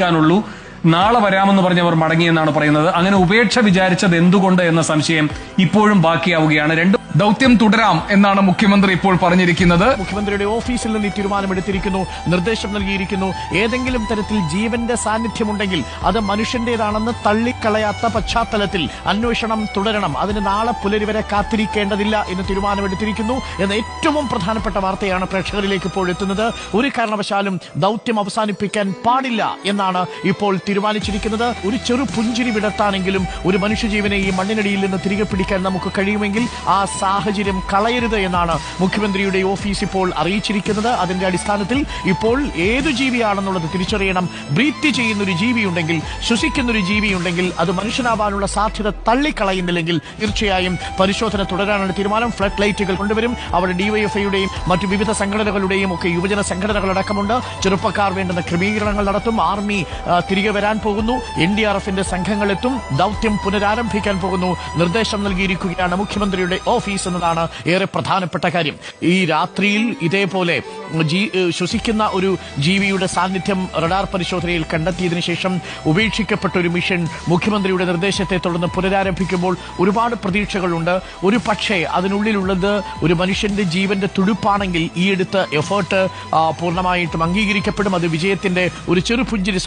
നിൽക്കാനുള്ളൂ നാളെ വരാമെന്ന് പറഞ്ഞവർ മടങ്ങിയെന്നാണ് പറയുന്നത്. അങ്ങനെ ഉപേക്ഷ വിചാരിച്ചത് എന്തുകൊണ്ട് എന്ന സംശയം ഇപ്പോഴും ബാക്കിയാവുകയാണ്. രണ്ട് ദൗത്യം തുടരാം എന്നാണ് മുഖ്യമന്ത്രി ഇപ്പോൾ പറഞ്ഞിരിക്കുന്നത്. മുഖ്യമന്ത്രിയുടെ ഓഫീസിൽ നിന്ന് ഈ തീരുമാനമെടുത്തിരിക്കുന്നു നിർദ്ദേശം നൽകിയിരിക്കുന്നു. ഏതെങ്കിലും തരത്തിൽ ജീവന്റെ സാന്നിധ്യമുണ്ടെങ്കിൽ അത് മനുഷ്യന്റേതാണെന്ന് തള്ളിക്കളയാത്ത പശ്ചാത്തലത്തിൽ അന്വേഷണം തുടരണം. അതിന് നാളെ പുലരിവരെ കാത്തിരിക്കേണ്ടതില്ല എന്ന് തീരുമാനമെടുത്തിരിക്കുന്നു. എന്ന ഏറ്റവും പ്രധാനപ്പെട്ട വാർത്തയാണ് പ്രേക്ഷകരിലേക്ക് ഇപ്പോൾ എത്തുന്നത്. ഒരു കാരണവശാലും ദൗത്യം അവസാനിപ്പിക്കാൻ പാടില്ല എന്നാണ് ഇപ്പോൾ തീരുമാനിച്ചിരിക്കുന്നത്. ഒരു ചെറു പുഞ്ചിരി വിടർത്താനെങ്കിലും ഒരു മനുഷ്യജീവനെ ഈ മണ്ണിനടിയിൽ നിന്ന് തിരികെ പിടിക്കാൻ നമുക്ക് കഴിയുമെങ്കിൽ ആ സാഹചര്യം കളയരുത് എന്നാണ് മുഖ്യമന്ത്രിയുടെ ഓഫീസ് ഇപ്പോൾ അറിയിച്ചിരിക്കുന്നത്. അതിന്റെ അടിസ്ഥാനത്തിൽ ഇപ്പോൾ ഏതു ജീവിയാണെന്നുള്ളത് തിരിച്ചറിയണം. ബ്രീത്ത് ചെയ്യുന്നൊരു ജീവിയുണ്ടെങ്കിൽ ശ്വസിക്കുന്നൊരു ജീവിയുണ്ടെങ്കിൽ അത് മനുഷ്യനാവാനുള്ള സാധ്യത തള്ളിക്കളയുന്നില്ലെങ്കിൽ തീർച്ചയായും പരിശോധന തുടരാനാണ് തീരുമാനം ഫ്ലഡ് ലൈറ്റുകൾ കൊണ്ടുവരും. അവിടെ ഡിവൈഎഫ്ഐയുടെയും മറ്റു വിവിധ സംഘടനകളുടെയും ഒക്കെ യുവജന സംഘടനകളടക്കമുണ്ട്. ചെറുപ്പക്കാർ വേണ്ടുന്ന ക്രമീകരണങ്ങൾ നടത്തും. ആർമി തിരികെ വരാൻ പോകുന്നു. എൻ ഡി ആർ എഫിന്റെ സംഘങ്ങളെത്തും. ദൗത്യം പുനരാരംഭിക്കാൻ പോകുന്നു. നിർദ്ദേശം നൽകിയിരിക്കുകയാണ് മുഖ്യമന്ത്രിയുടെ ഓഫീസ്. എന്നതാണ് ഏറെ പ്രധാനപ്പെട്ട കാര്യം. ഈ രാത്രിയിൽ ഇതേപോലെ ശ്വസിക്കുന്ന ഒരു ജീവിയുടെ സാന്നിധ്യം റഡാർ പരിശോധനയിൽ കണ്ടെത്തിയതിനു ശേഷം ഉപേക്ഷിക്കപ്പെട്ട ഒരു മിഷൻ മുഖ്യമന്ത്രിയുടെ നിർദ്ദേശത്തെ തുടർന്ന് പുനരാരംഭിക്കുമ്പോൾ ഒരുപാട് പ്രതീക്ഷകളുണ്ട്. ഒരു പക്ഷേ അതിനുള്ളിലുള്ളത് ഒരു മനുഷ്യന്റെ ജീവന്റെ തുടുപ്പാണെങ്കിൽ ഈ എടുത്ത എഫേർട്ട് പൂർണമായിട്ടും അംഗീകരിക്കപ്പെടും. അത് വിജയത്തിന്റെ ഒരു ചെറുപുഞ്ചിരി